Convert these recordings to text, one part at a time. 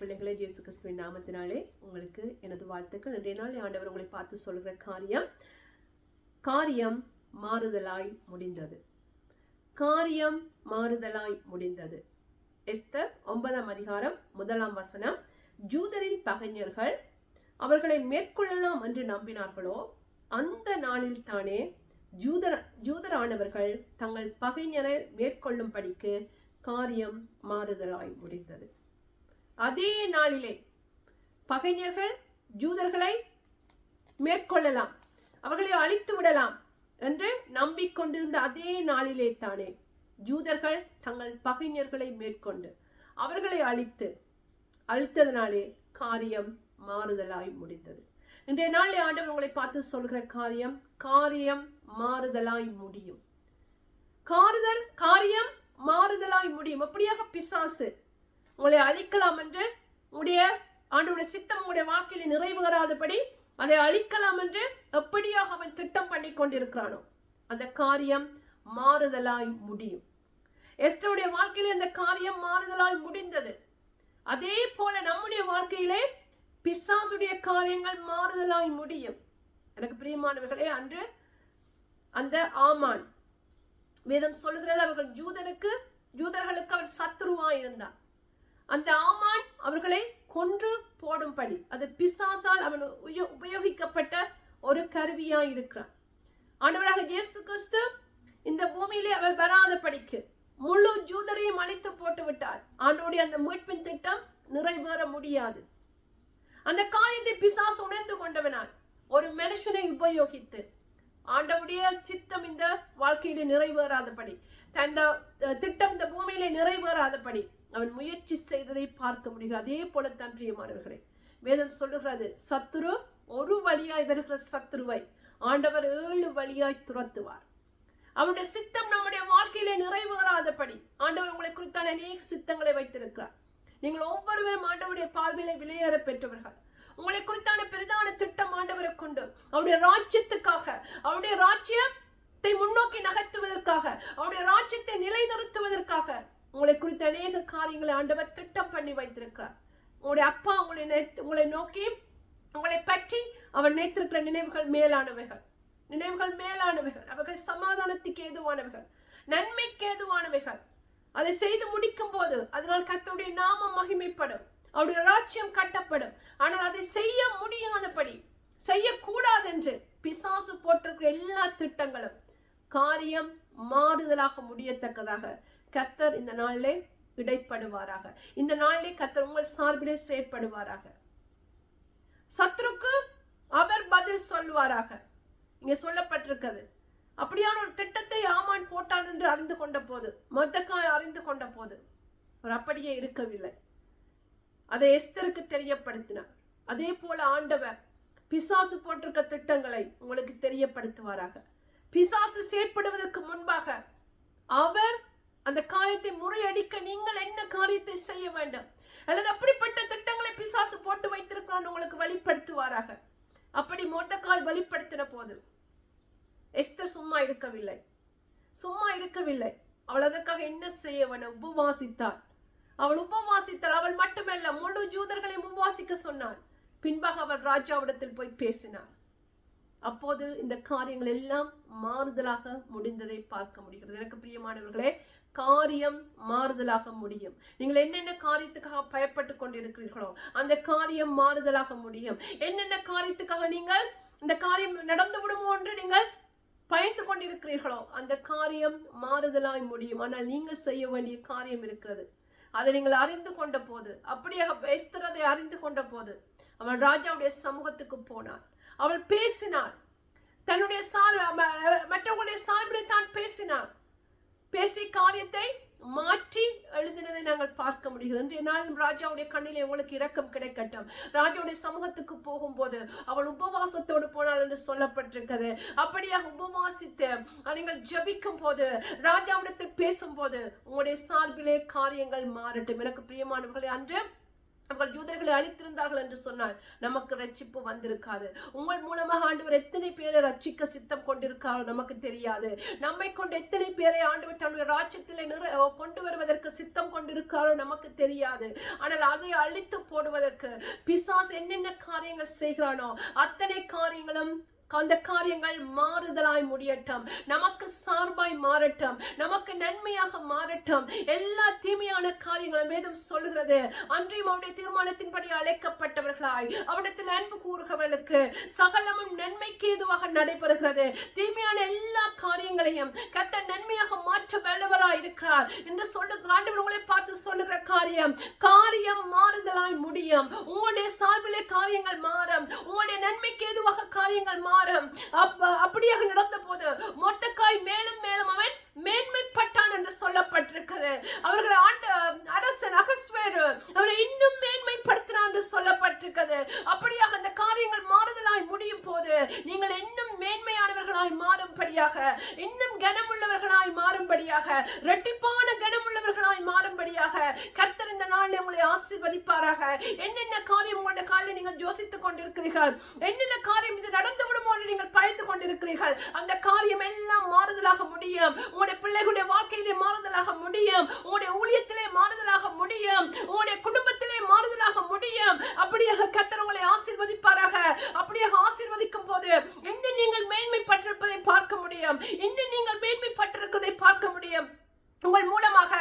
பிள்ளைகளே ஜேசு கிறிஸ்துவின் நாமத்தினாலே உங்களுக்கு எனது வாழ்த்துக்கள். இன்றைய நாள் ஆண்டவர் உங்களை பார்த்து சொல்கிற காரியம் காரியம் மாறுதலாய் முடிந்தது. காரியம் மாறுதலாய் முடிந்தது. எஸ்தர் ஒன்பதாம் அதிகாரம் முதலாம் வசனம். ஜூதரின் பகைஞர்கள் அவர்களை மேற்கொள்ளலாம் என்று நம்பினார்களோ அந்த நாளில் தானே ஜூதர் ஜூதரானவர்கள் தங்கள் பகைஞரை மேற்கொள்ளும்படிக்கு காரியம் மாறுதலாய் முடிந்தது. அதே நாளிலே பகைஞர்கள் ஜூதர்களை மேற்கொள்ளலாம். அவர்களை அழித்து விடலாம் என்று நம்பிக்கொண்டிருந்த அதே நாளிலே தானே ஜூதர்கள் தங்கள் பகைஞர்களை மேற்கொண்டு அவர்களை அழித்து அழித்ததினாலே காரியம் மாறுதலாய் முடிந்தது. இன்றைய நாளில் ஆண்டவர் உங்களை பார்த்து சொல்கிற காரியம் காரியம் மாறுதலாய் முடியும். காறுதல் காரியம் மாறுதலாய் முடியும். அப்படியாக பிசாசு உங்களை அழிக்கலாம் என்று உடைய ஆண்டோட சித்தம் உங்களுடைய வாழ்க்கையில் நிறைவுகராதபடி அதை அழிக்கலாம் என்று எப்படியாக அவன் திட்டம் பண்ணி கொண்டிருக்கிறானோ அந்த காரியம் மாறுதலாய் முடியும். எஸ்டருடைய வாழ்க்கையிலே அந்த காரியம் மாறுதலாய் முடிந்தது. அதே போல நம்முடைய வாழ்க்கையிலே பிசாசுடைய காரியங்கள் மாறுதலாய் முடியும். எனக்கு பிரியமானவர்களே அன்று அந்த ஆமான் வேதம் சொல்கிறது அவர்கள் ஜூதனுக்கு ஜூதர்களுக்கு அவன் சத்ருவாய் இருந்தான் அந்த ஆமான் அவர்களை கொன்று போடும்படி. அது பிசாசால் அவன் உபயோகிக்கப்பட்ட ஒரு கருவியா இருக்கிறான் ஆண்டவராக இயேசு கிறிஸ்து இந்த பூமியிலே அவர் வராதபடிக்கு முழு ஜூதரையும் அழித்து போட்டு விட்டார் ஆண்டோடைய அந்த மீட்பின் திட்டம் நிறைவேற முடியாது. அந்த காரியத்தை பிசாசு உணர்ந்து கொண்டவனால் ஒரு மனுஷனை உபயோகித்து ஆண்டவுடைய சித்தம் இந்த வாழ்க்கையில நிறைவேறாதபடி தந்த திட்டம் இந்த பூமியில நிறைவேறாதபடி அவன் முயற்சி செய்ததை பார்க்க முடிகிறது. அதே போலத்தான் பிரியமானவர்களே வேதம் சொல்லுகிறது சத்துரு ஒரு வழியாய் வருகிற சத்துருவை ஆண்டவர் ஏழு வழியாய் துரத்துவார். அவருடைய சித்தம் நம்முடைய வாழ்க்கையிலே நிறைவேறாதபடி ஆண்டவர் உங்களை குறித்தான அநேக சித்தங்களை வைத்திருக்கிறார். நீங்கள் ஒவ்வொருவரும் ஆண்டவருடைய பார்வையில விளையாட பெற்றவர்கள். உங்களை குறித்தான பிரதான திட்டம் ஆண்டவரை கொண்டு அவருடைய ராஜ்யத்துக்காக அவருடைய ராஜ்யத்தை முன்னோக்கி நகர்த்துவதற்காக அவருடைய ராஜ்யத்தை நிலைநிறுத்துவதற்காக உங்களை குறித்த அநேக காரியங்களை ஆண்டவர் திட்டம் பண்ணி வைத்திருக்கிறார். உங்களுடைய அப்பா உங்களை உங்களை நோக்கி உங்களை பற்றி அவர் நினைத்திருக்கிற நினைவுகள் மேலானவைகள். நினைவுகள் மேலானவைகள். அவர்கள் சமாதானத்துக்கு ஏதுவானவைகள். நன்மைக்கு ஏதுவானவைகள். அதை செய்து முடிக்கும் போது அதனால் கத்தோடைய நாமம் மகிமைப்படும். அவருடைய ராஜ்யம் கட்டப்படும். ஆனால் அதை செய்ய முடியாதபடி செய்யக்கூடாதென்று பிசாசு போட்டிருக்கிற எல்லா திட்டங்களும் காரியம் மாறுதலாக முடியத்தக்கதாக கத்தர் இந்த நாளிலே இடைப்படுவாராக. இந்த நாளிலே கத்தர் உங்கள் சார்பிலே செயற்படுவாராக. சத்ருக்கு அவர் பதில் சொல்வாராக. இங்க சொல்லப்பட்டிருக்கிறது அப்படியான ஒரு திட்டத்தை ஆமான் போட்டான் என்று அறிந்து கொண்ட போது மொத்தக்காய் அறிந்து கொண்ட போது அவர் அப்படியே இருக்கவில்லை. அதை எஸ்தருக்கு தெரியப்படுத்தினார். அதே போல ஆண்டவர் பிசாசு போட்டிருக்க திட்டங்களை உங்களுக்கு தெரியப்படுத்துவாராக. பிசாசு செயற்படுவதற்கு முன்பாக அவர் அந்த காரியத்தை முறையடிக்க நீங்கள் என்ன காரியத்தை செய்ய வேண்டும்? அல்லது அப்படிப்பட்ட திட்டங்களை பிசாசு போட்டு வைத்திருக்கிறான் உங்களுக்கு வெளிப்படுத்துவாராக? அப்படி மொட்டக்கால் வெளிப்படுத்தின போது எஸ்தர் சும்மா இருக்கவில்லை. சும்மா இருக்கவில்லை. அவள் அதற்காக என்ன செய்ய வேண்டும்? உபவாசித்தார் அவள் உபவாசித்தாள் அவள் மட்டுமல்ல முழு ஜூதர்களையும் உபவாசிக்க சொன்னாள். பின்பாக அவள் ராஜாவிடத்தில் போய் பேசினாள். அப்போது இந்த காரியங்கள் எல்லாம் மாறுதலாக முடிந்ததை பார்க்க முடிகிறது. எனக்கு பிரியமானவர்களே காரியம் மாறுதலாக முடியும். நீங்கள் என்னென்ன காரியத்துக்காக பயப்பட்டு கொண்டிருக்கிறீர்களோ அந்த காரியம் மாறுதலாக முடியும். என்னென்ன காரியத்துக்காக நீங்கள் இந்த காரியம் நடந்து விடுமோ என்று நீங்கள் பயந்து கொண்டிருக்கிறீர்களோ அந்த காரியம் மாறுதலாய் முடியும். ஆனால் நீங்கள் செய்ய வேண்டிய காரியம் இருக்கிறது. அதை நீங்கள் அறிந்து கொண்ட போது அப்படியாக பேசுகிறதை அறிந்து கொண்ட போது அவள் ராஜாவுடைய சமூகத்துக்கு போனாள். அவள் பேசினாள். தன்னுடைய சார் ம- மற்றவங்களுடைய சார்பிலே தான் பேசினாள். பேசி காரியத்தை மாற்றி எழுதினதை நாங்கள் பார்க்க முடிகிறது. இன்றைய நாள் ராஜாவுடைய கண்ணிலே உங்களுக்கு இரக்கம் கிடைக்கட்டும். ராஜாவுடைய சமூகத்துக்கு போகும்போது அவள் உபவாசத்தோடு போனாள் என்று சொல்லப்பட்டிருக்கிறது. அப்படியாக உபவாசித்து நீங்கள் ஜபிக்கும் போது ராஜாவிடத்தில் பேசும்போது உங்களுடைய சார்பிலே காரியங்கள் மாறட்டும். எனக்கு பிரியமானவர்களே அன்று அவர்கள் யூதர்களை அழித்திருந்தார்கள் என்று சொன்னால் நமக்கு ரட்சிப்பு வந்திருக்காது. உங்கள் மூலமாக ஆண்டவர் எத்தனை பேரை ரட்சிக்க சித்தம் கொண்டிருக்காரோ நமக்கு தெரியாது. நம்மை கொண்டு எத்தனை பேரை ஆண்டவர் தன்னுடைய ராஜ்யத்தில் நிற கொண்டு வருவதற்கு சித்தம் கொண்டிருக்காரோ நமக்கு தெரியாது. ஆனால் அதை அழித்து போடுவதற்கு பிசாஸ் என்னென்ன காரியங்கள் செய்கிறானோ அத்தனை காரியங்களும் அந்த காரியங்கள் மாறுதலாய் முடியட்டும். நமக்கு சார்பாய் மாறட்டும். நமக்கு நன்மையாக மாறட்டும். எல்லா தீமையான காரியங்களும் வேதம் சொல்கிறது அன்றையும் அவருடைய தீர்மானத்தின்படி அழைக்கப்பட்டவர்களாய் அவரிடத்தில் அன்பு கூறுகிறவர்களுக்கு சகலமும் நன்மைக்கு ஏதுவாக நடைபெறுகிறது. தீமையான எல்லா காரியங்களையும் கத்த நன்மையாக மாற்ற வல்லவராய் இருக்கிறார் என்று சொல்லு காண்டவர்களை பார்த்து சொல்லுகிற காரியம் காரியம் மாறுதலாய் முடியும். உங்களுடைய சார்பிலே காரியங்கள் மாறும். உங்களுடைய நன்மைக்கு ஏதுவாக காரியங்கள் மாறும் குமாரம் அப்படியாக நடந்த போது மொட்டக்காய் மேலும் மேலும் அவன் மேன்மைப்பட்டான் என்று சொல்லப்பட்டிருக்கிறது. அவர்கள் ஆண்டு அரசன் அகஸ்வேரு அவரை இன்னும் மேன்மைப்படுத்தினான் என்று சொல்லப்பட்டிருக்கிறது. அப்படியாக அந்த காரியங்கள் மாறுதலாய் முடியும் போது நீங்கள் இன்னும் மேன்மையானவர்களாய் மாறும்படியாக இன்னும் கனமுள்ளவர்களாய் மாறும்படியாக இரட்டிப்பான கனமுள்ளவர்களாய் மாறும்படியாக கர்த்தர் இந்த நாளில் உங்களை ஆசிர்வதிப்பாராக. என்னென்ன காரியம் உங்களோட காலில் நீங்கள் யோசித்துக் கொண்டிருக்கிறீர்கள்? என்னென்ன காரியம் இது நடந்து விடுமோ என்று நீங்கள் பயந்து கொண்டிருக்கிறீர்கள் அந்த காரியம் எல்லாம் மாறுதலாக முடியும். உங்களுடைய பிள்ளைகளுடைய வாழ்க்கையிலே மாறுதலாக முடியும். உங்களுடைய ஊழியத்திலே மாறுதலாக முடியும். உங்களுடைய குடும்பத்திலே மாறுதலாக முடியும். அப்படியாக கத்தர் உங்களை ஆசீர்வதிப்பாராக. அப்படியாக ஆசீர்வதிக்கும் போது இன்னும் நீங்கள் மேன்மைப்பட்டிருப்பதை பார்க்க முடியும். இன்னும் நீங்கள் மேன்மைப்பட்டிருப்பதை பார்க்க முடியும். உங்கள் மூலமாக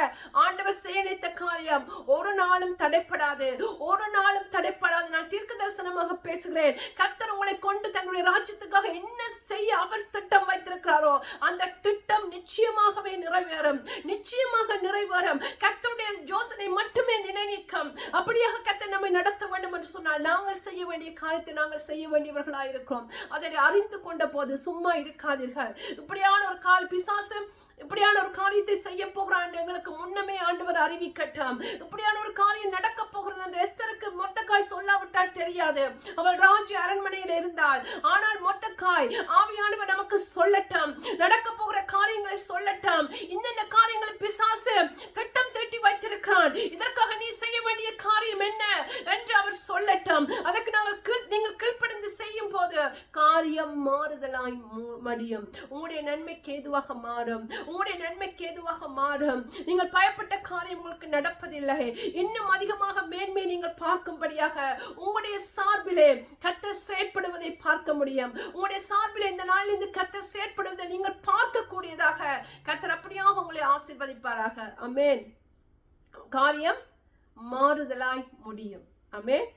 ஆண்டவர் செயலித்த காரியம் ஒரு நாளும் தடைப்படாது. ஒரு நாளும் தடைப்படாது. நான் தீர்க்க தரிசனமாக பேசுகிறேன் கர்த்தர் கொண்டு தன்னுடைய ராஜ்யத்துக்காக என்ன செய்ய அவர் திட்டம் வைத்திருக்கிறாரோ அந்த திட்டம் நிச்சயமாகவே நிறைவேறும். நிச்சயமாக நிறைவேறும். கத்தருடைய யோசனை மட்டுமே நிலைநிற்கும். அப்படியாக கத்தை நம்மை நடத்த வேண்டும் என்று சொன்னால் நாங்கள் செய்ய வேண்டிய காரியத்தை நாங்கள் செய்ய வேண்டியவர்களாக இருக்கிறோம். அதை அறிந்து கொண்ட போது சும்மா இருக்காதீர்கள். இப்படியான ஒரு கால் பிசாசு இப்படியான ஒரு காரியத்தை செய்ய போகிறான் எங்களுக்கு முன்னமே ஆண்டவர் அறிவிக்கட்டும். இப்படியான ஒரு காரியம் நடக்க போகிறது என்று எஸ்தருக்கு மொத்தக்காய் சொல்லாவிட்டால் தெரியாது. அவள் ராஜ்ய அரண்மனையில் இருந்தால் ஆனால் மொத்தக்காய் ஆவியானவர் நமக்கு சொல்லட்டும். நடக்க போகிற காரியங்களை சொல்லட்டும். இன்னென்ன காரியங்களை பிசாசு திட்டம் தீட்டி வைத்திருக்கிறான். இதற்காக நீ செய்ய வேண்டிய காரியம் என்ன? என்று அவர் சொல்லட்டும். அதற்கு நாங்கள் நீங்கள் காரியம் மாறுதலாய் மடியும். உங்களுடைய நன்மைக்கு ஏதுவாக மாறும். உங்களுடைய நன்மைக்கு ஏதுவாக மாறும். நீங்கள் பயப்பட்ட காரியம் உங்களுக்கு நடப்பதில்லை. இன்னும் அதிகமாக மேன்மை நீங்கள் பார்க்கும்படியாக உங்களுடைய சார்பிலே கத்த செயற்படுவதை பார்க்க முடியும். உங்களுடைய சார்பிலே இந்த நாளில் இருந்து கத்த செயற்படுவதை நீங்கள் பார்க்கக்கூடியதாக கத்தர் அப்படியாக உங்களை ஆசீர்வதிப்பாராக. அமேன் காரியம் மாறுதலாய் முடியும். அமேன்